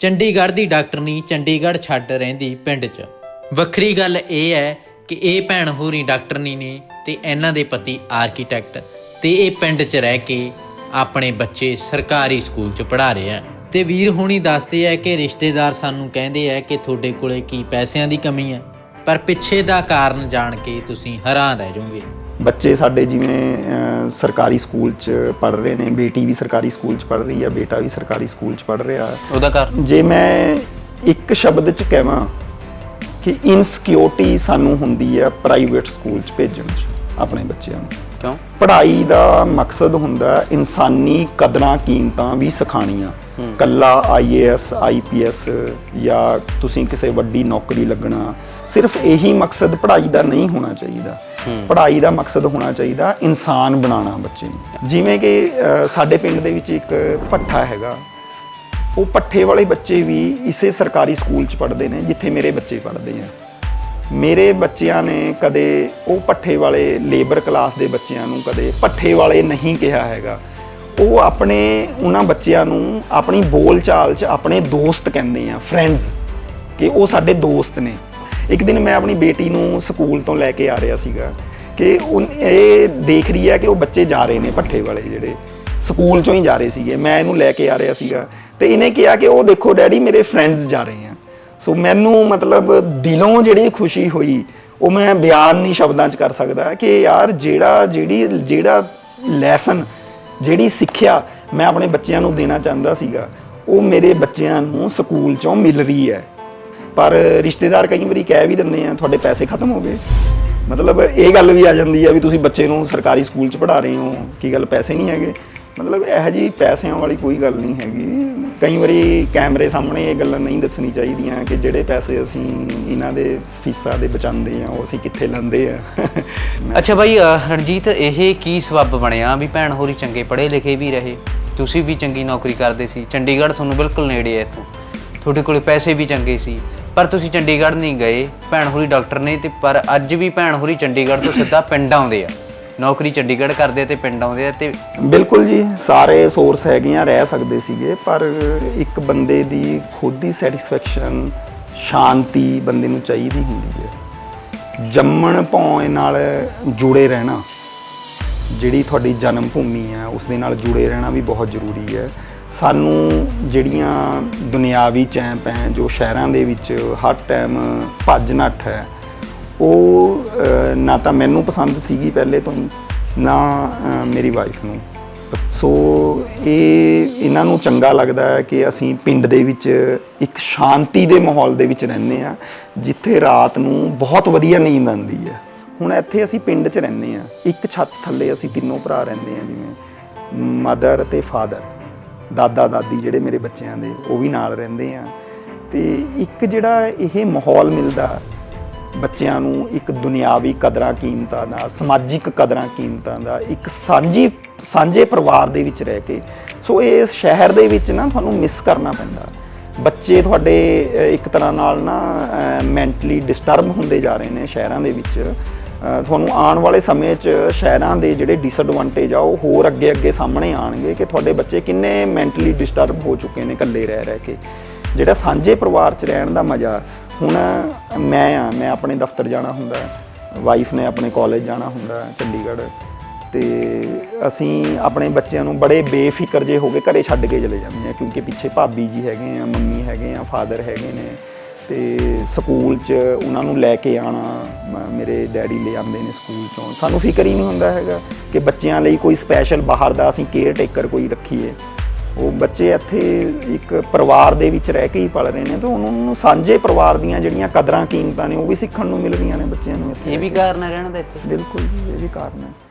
ਚੰਡੀਗੜ੍ਹ ਦੀ ਡਾਕਟਰਨੀ ਚੰਡੀਗੜ੍ਹ ਛੱਡ ਰਹਿੰਦੀ ਪਿੰਡ 'ਚ। ਵੱਖਰੀ ਗੱਲ ਇਹ ਹੈ ਕਿ ਇਹ ਭੈਣ ਹੋਰੀ ਡਾਕਟਰਨੀ ਨੇ ਤੇ ਇਹਨਾਂ ਦੇ ਪਤੀ ਆਰਕੀਟੈਕਟ ਤੇ ਇਹ ਪਿੰਡ 'ਚ ਰਹਿ ਕੇ ਆਪਣੇ ਬੱਚੇ ਸਰਕਾਰੀ ਸਕੂਲ 'ਚ ਪੜ੍ਹਾ ਰਹੇ ਆ। ਤੇ ਵੀਰ ਹੋਣੀ ਦੱਸਦੇ ਆ ਕਿ ਰਿਸ਼ਤੇਦਾਰ ਸਾਨੂੰ ਕਹਿੰਦੇ ਆ ਕਿ ਤੁਹਾਡੇ ਕੋਲੇ ਕੀ ਪੈਸਿਆਂ ਦੀ ਕਮੀ ਹੈ, ਪਰ ਪਿੱਛੇ ਦਾ ਕਾਰਨ ਜਾਣ ਕੇ ਤੁਸੀਂ ਹੈਰਾਨ ਰਹਿ ਜਾਓਗੇ। ਬੱਚੇ ਸਾਡੇ ਜਿਵੇਂ ਸਰਕਾਰੀ ਸਕੂਲ 'ਚ ਪੜ ਰਹੇ ਨੇ ਬੇਟੀ ਵੀ ਸਰਕਾਰੀ ਸਕੂਲ 'ਚ ਪੜ ਰਹੀ ਹੈ ਬੇਟਾ ਵੀ ਸਰਕਾਰੀ ਸਕੂਲ 'ਚ ਪੜ ਰਿਹਾ। ਉਹਦਾ ਕਾਰਨ? ਜੇ ਮੈਂ ਇੱਕ ਸ਼ਬਦ 'ਚ ਕਹਾਂ ਕਿ ਇਨਸਿਕਿਉਰਿਟੀ ਸਾਨੂੰ ਹੁੰਦੀ ਹੈ ਪ੍ਰਾਈਵੇਟ ਸਕੂਲ 'ਚ ਭੇਜਣ 'ਚ ਆਪਣੇ ਬੱਚਿਆਂ ਨੂੰ। ਕਿਉਂ? ਪੜ੍ਹਾਈ ਦਾ ਮਕਸਦ ਹੁੰਦਾ ਇਨਸਾਨੀ ਕਦਰਾਂ ਕੀਮਤਾਂ ਵੀ ਸਿਖਾਣੀਆਂ ਕੱਲਾ ਆਈਏਐਸ ਆਈਪੀਐਸ ਜਾਂ ਤੁਸੀਂ ਕਿਸੇ ਵੱਡੀ ਨੌਕਰੀ ਲੱਗਣਾ ਸਿਰਫ ਇਹੀ ਮਕਸਦ ਪੜ੍ਹਾਈ ਦਾ ਨਹੀਂ ਹੋਣਾ ਚਾਹੀਦਾ। ਪੜ੍ਹਾਈ ਦਾ ਮਕਸਦ ਹੋਣਾ ਚਾਹੀਦਾ ਇਨਸਾਨ ਬਣਾਉਣਾ ਬੱਚੇ ਨੂੰ। ਜਿਵੇਂ ਕਿ ਸਾਡੇ ਪਿੰਡ ਦੇ ਵਿੱਚ ਇੱਕ ਭੱਠਾ ਹੈਗਾ। ਉਹ ਪੱਠੇ ਵਾਲੇ ਬੱਚੇ ਵੀ ਇਸੇ ਸਰਕਾਰੀ ਸਕੂਲ 'ਚ ਪੜ੍ਹਦੇ ਨੇ ਜਿੱਥੇ ਮੇਰੇ ਬੱਚੇ ਪੜ੍ਹਦੇ ਆ। ਮੇਰੇ ਬੱਚਿਆਂ ਨੇ ਕਦੇ ਉਹ ਪੱਠੇ ਵਾਲੇ ਲੇਬਰ ਕਲਾਸ ਦੇ ਬੱਚਿਆਂ ਨੂੰ ਕਦੇ ਪੱਠੇ ਵਾਲੇ ਨਹੀਂ ਕਿਹਾ ਹੈਗਾ। ਉਹ ਆਪਣੇ ਉਹਨਾਂ ਬੱਚਿਆਂ ਨੂੰ ਆਪਣੀ ਬੋਲਚਾਲ 'ਚ ਆਪਣੇ ਦੋਸਤ ਕਹਿੰਦੇ ਆ ਫਰੈਂਡਸ ਕਿ ਉਹ ਸਾਡੇ ਦੋਸਤ ਨੇ। ਇੱਕ ਦਿਨ ਮੈਂ ਆਪਣੀ ਬੇਟੀ ਨੂੰ ਸਕੂਲ ਤੋਂ ਲੈ ਕੇ ਆ ਰਿਹਾ ਸੀਗਾ ਕਿ ਉਹ ਇਹ ਦੇਖ ਰਹੀ ਹੈ ਕਿ ਉਹ ਬੱਚੇ ਜਾ ਰਹੇ ਨੇ ਪੱਠੇ ਵਾਲੇ ਜਿਹੜੇ, ਸਕੂਲ ਚੋਂ ਹੀ ਜਾ ਰਹੇ ਸੀਗੇ। ਮੈਂ ਇਹਨੂੰ ਲੈ ਕੇ ਆ ਰਿਹਾ ਸੀਗਾ ਤੇ ਇਹਨੇ ਕਿਹਾ ਕਿ ਉਹ ਦੇਖੋ ਡੈਡੀ, ਮੇਰੇ ਫਰੈਂਡਸ ਜਾ ਰਹੇ ਆ। ਸੋ ਮੈਨੂੰ ਮਤਲਬ ਦਿਲੋਂ ਜਿਹੜੀ ਖੁਸ਼ੀ ਹੋਈ, ਉਹ ਮੈਂ ਬਿਆਨ ਨਹੀਂ ਸ਼ਬਦਾਂ 'ਚ ਕਰ ਸਕਦਾ ਕਿ ਯਾਰ ਜਿਹੜਾ, ਜਿਹੜੀ, ਜਿਹੜਾ ਲੈਸਨ ਜਿਹੜੀ ਸਿੱਖਿਆ ਮੈਂ ਆਪਣੇ ਬੱਚਿਆਂ ਨੂੰ ਦੇਣਾ ਚਾਹੁੰਦਾ ਸੀਗਾ, ਉਹ ਮੇਰੇ ਬੱਚਿਆਂ ਨੂੰ ਸਕੂਲ ਚੋਂ ਮਿਲ ਰਹੀ ਹੈ। ਪਰ ਰਿਸ਼ਤੇਦਾਰ ਕਈ ਵਾਰੀ ਕਹਿ ਵੀ ਦਿੰਦੇ ਆ ਤੁਹਾਡੇ ਪੈਸੇ ਖਤਮ ਹੋ ਗਏ। ਮਤਲਬ ਇਹ ਗੱਲ ਵੀ ਆ ਜਾਂਦੀ ਆ ਵੀ ਤੁਸੀਂ ਬੱਚੇ ਨੂੰ ਸਰਕਾਰੀ ਸਕੂਲ 'ਚ ਪੜ੍ਹਾ ਰਹੇ ਹੋ ਕੀ ਗੱਲ ਪੈਸੇ ਨਹੀਂ ਹੈਗੇ? ਮਤਲਬ ਇਹ ਜੀ ਪੈਸਿਆਂ ਵਾਲੀ ਕੋਈ ਗੱਲ ਨਹੀਂ ਹੈਗੀ। ਕਈ ਵਾਰੀ ਕੈਮਰੇ ਸਾਹਮਣੇ ਇਹ ਗੱਲਾਂ ਨਹੀਂ ਦੱਸਣੀ ਚਾਹੀਦੀਆਂ ਕਿ ਜਿਹੜੇ ਪੈਸੇ ਅਸੀਂ ਇਹਨਾਂ ਦੇ ਫੀਸਾਂ ਦੇ ਬਚਾਉਂਦੇ ਆ ਉਹ ਅਸੀਂ ਕਿੱਥੇ ਲੈਂਦੇ ਆ। ਅੱਛਾ ਬਾਈ ਅਹ, ਰਣਜੀਤ ਇਹ ਕੀ ਸਬੱਬ ਬਣਿਆ ਵੀ ਭੈਣ ਹੋਰੀ ਚੰਗੇ ਪੜ੍ਹੇ ਲਿਖੇ ਵੀ ਰਹੇ? ਤੁਸੀਂ ਵੀ ਚੰਗੀ ਨੌਕਰੀ ਕਰਦੇ ਸੀ। ਚੰਡੀਗੜ੍ਹ ਤੁਹਾਨੂੰ ਬਿਲਕੁਲ ਨੇੜੇ ਹੈ ਇੱਥੋਂ। ਤੁਹਾਡੇ ਕੋਲੇ ਪੈਸੇ ਵੀ ਚੰਗੇ ਸੀ। ਪਰ ਤੁਸੀਂ ਚੰਡੀਗੜ੍ਹ ਨਹੀਂ ਗਏ, ਭੈਣ ਹੋਰੀ ਡਾਕਟਰ ਨੇ ਤੇ ਪਰ ਅੱਜ ਵੀ ਭੈਣ ਹੋਰੀ ਚੰਡੀਗੜ੍ਹ ਤੋਂ ਸਿੱਧਾ ਪਿੰਡ ਆਉਂਦੇ ਆ। ਨੌਕਰੀ ਚੰਡੀਗੜ੍ਹ ਕਰਦੇ ਆ ਤੇ ਪਿੰਡ ਆਉਂਦੇ ਆ ਤੇ ਬਿਲਕੁਲ ਜੀ, ਸਾਰੇ ਸੋਰਸ ਹੈਗੇ ਆ, ਰਹਿ ਸਕਦੇ ਸੀਗੇ, ਪਰ ਇੱਕ ਬੰਦੇ ਦੀ ਖੁਦ ਦੀ ਸੈਟੀਸਫੈਕਸ਼ਨ ਸ਼ਾਂਤੀ ਬੰਦੇ ਨੂੰ ਚਾਹੀਦੀ ਹੁੰਦੀ ਹੈ। ਜੰਮਣ ਭੌਂ ਨਾਲ ਜੁੜੇ ਰਹਿਣਾ, ਜਿਹੜੀ ਤੁਹਾਡੀ ਜਨਮ ਭੂਮੀ ਹੈ ਉਸ ਦੇ ਨਾਲ ਜੁੜੇ ਰਹਿਣਾ ਵੀ ਬਹੁਤ ਜ਼ਰੂਰੀ ਹੈ। ਸਾਨੂੰ ਜਿਹੜੀਆਂ ਦੁਨਿਆਵੀ ਚੈਂਪ ਹੈ, ਜੋ ਸ਼ਹਿਰਾਂ ਦੇ ਵਿੱਚ ਹਰ ਟਾਈਮ ਭੱਜ ਨੱਠ ਹੈ, ਉਹ ਨਾ ਤਾਂ ਮੈਨੂੰ ਪਸੰਦ ਸੀਗੀ ਪਹਿਲੇ ਤੋਂ ਹੀ ਨਾ ਮੇਰੀ ਵਾਈਫ ਨੂੰ। ਸੋ ਇਹ, ਇਹਨਾਂ ਨੂੰ ਚੰਗਾ ਲੱਗਦਾ ਹੈ ਕਿ ਅਸੀਂ ਪਿੰਡ ਦੇ ਵਿੱਚ ਇੱਕ ਸ਼ਾਂਤੀ ਦੇ ਮਾਹੌਲ ਦੇ ਵਿੱਚ ਰਹਿੰਦੇ ਆ ਜਿੱਥੇ ਰਾਤ ਨੂੰ ਬਹੁਤ ਵਧੀਆ ਨੀਂਦ ਆਉਂਦੀ ਹੈ। ਹੁਣ ਇੱਥੇ ਅਸੀਂ ਪਿੰਡ 'ਚ ਰਹਿੰਦੇ ਆ ਇੱਕ ਛੱਤ ਥੱਲੇ ਅਸੀਂ ਤਿੰਨੋਂ ਭਰਾ ਰਹਿੰਦੇ ਆ ਜਿਵੇਂ ਮਦਰ ਤੇ ਫਾਦਰ। ਦਾਦਾ ਦਾਦੀ ਜਿਹੜੇ ਮੇਰੇ ਬੱਚਿਆਂ ਦੇ, ਉਹ ਵੀ ਨਾਲ ਰਹਿੰਦੇ ਆ। ਤੇ ਇੱਕ ਜਿਹੜਾ ਇਹ ਮਾਹੌਲ ਮਿਲਦਾ ਬੱਚਿਆਂ ਨੂੰ, ਇੱਕ ਦੁਨਿਆਵੀ ਕਦਰਾਂ ਕੀਮਤਾਂ ਦਾ, ਸਮਾਜਿਕ ਕਦਰਾਂ ਕੀਮਤਾਂ ਦਾ, ਇੱਕ ਸਾਂਝੀ, ਸਾਂਝੇ ਪਰਿਵਾਰ ਦੇ ਵਿੱਚ ਰਹਿ ਕੇ, ਸੋ ਇਹ ਸ਼ਹਿਰ ਦੇ ਵਿੱਚ ਨਾ ਤੁਹਾਨੂੰ ਮਿਸ ਕਰਨਾ ਪੈਂਦਾ। ਬੱਚੇ ਤੁਹਾਡੇ ਇੱਕ ਤਰ੍ਹਾਂ ਨਾਲ ਨਾ ਮੈਂਟਲੀ ਡਿਸਟਰਬ ਹੁੰਦੇ ਜਾ ਰਹੇ ਨੇ ਸ਼ਹਿਰਾਂ ਦੇ ਵਿੱਚ। ਤੁਹਾਨੂੰ ਆਉਣ ਵਾਲੇ ਸਮੇਂ 'ਚ ਸ਼ਹਿਰਾਂ ਦੇ ਜਿਹੜੇ ਡਿਸਐਡਵਾਂਟੇਜ ਆ, ਉਹ ਹੋਰ ਅੱਗੇ ਅੱਗੇ ਸਾਹਮਣੇ ਆਣਗੇ ਕਿ ਤੁਹਾਡੇ ਬੱਚੇ ਕਿੰਨੇ ਮੈਂਟਲੀ ਡਿਸਟਰਬ ਹੋ ਚੁੱਕੇ ਨੇ ਇਕੱਲੇ ਰਹਿ ਰਹਿ ਕੇ। ਜਿਹੜਾ ਸਾਂਝੇ ਪਰਿਵਾਰ 'ਚ ਰਹਿਣ ਦਾ ਮਜ਼ਾ, ਹੁਣ ਮੈਂ ਆ, ਮੈਂ ਆਪਣੇ ਦਫ਼ਤਰ ਜਾਣਾ ਹੁੰਦਾ ਵਾਈਫ ਨੇ ਆਪਣੇ ਕਾਲਜ ਜਾਣਾ ਹੁੰਦਾ, ਚੰਡੀਗੜ੍ਹ। ਤੇ ਅਸੀਂ ਆਪਣੇ ਬੱਚਿਆਂ ਨੂੰ ਬੜੇ ਬੇਫਿਕਰ ਜੇ ਹੋ ਕੇ ਘਰੇ ਛੱਡ ਕੇ ਚਲੇ ਜਾਂਦੇ ਆ ਕਿਉਂਕਿ ਪਿੱਛੇ ਭਾਬੀ ਜੀ ਹੈਗੇ ਆ, ਮੰਮੀ ਹੈਗੇ ਆ ਫਾਦਰ ਹੈਗੇ ਨੇ। ਤੇ ਸਕੂਲ 'ਚ ਉਹਨਾਂ ਨੂੰ ਲੈ ਕੇ ਆਣਾ ਮੇਰੇ ਡੈਡੀ ਲੈ ਆਉਂਦੇ ਨੇ ਸਕੂਲ ਚੋਂ। ਸਾਨੂੰ ਫਿਕਰ ਹੀ ਨਹੀਂ ਹੁੰਦਾ ਹੈਗਾ ਕਿ ਬੱਚਿਆਂ ਲਈ ਕੋਈ ਸਪੈਸ਼ਲ ਬਾਹਰ ਦਾ ਅਸੀਂ ਕੇਅਰ ਟੇਕਰ ਕੋਈ ਰੱਖੀਏ। ਉਹ ਬੱਚੇ ਇੱਥੇ ਇੱਕ ਪਰਿਵਾਰ ਦੇ ਵਿੱਚ ਰਹਿ ਕੇ ਹੀ ਪਲ ਰਹੇ ਨੇ ਤਾਂ ਉਹਨਾਂ ਨੂੰ ਸਾਂਝੇ ਪਰਿਵਾਰ ਦੀਆਂ ਜਿਹੜੀਆਂ ਕਦਰਾਂ ਕੀਮਤਾਂ ਨੇ ਉਹ ਵੀ ਸਿੱਖਣ ਨੂੰ ਮਿਲ ਰਹੀਆਂ ਨੇ ਬੱਚਿਆਂ ਨੂੰ ਇੱਥੇ ਇਹ ਵੀ ਕਾਰਨ ਹੈ ਰਹਿਣ ਦਾ ਇੱਥੇ? ਬਿਲਕੁਲ ਜੀ ਇਹ ਵੀ ਕਾਰਨ ਹੈ।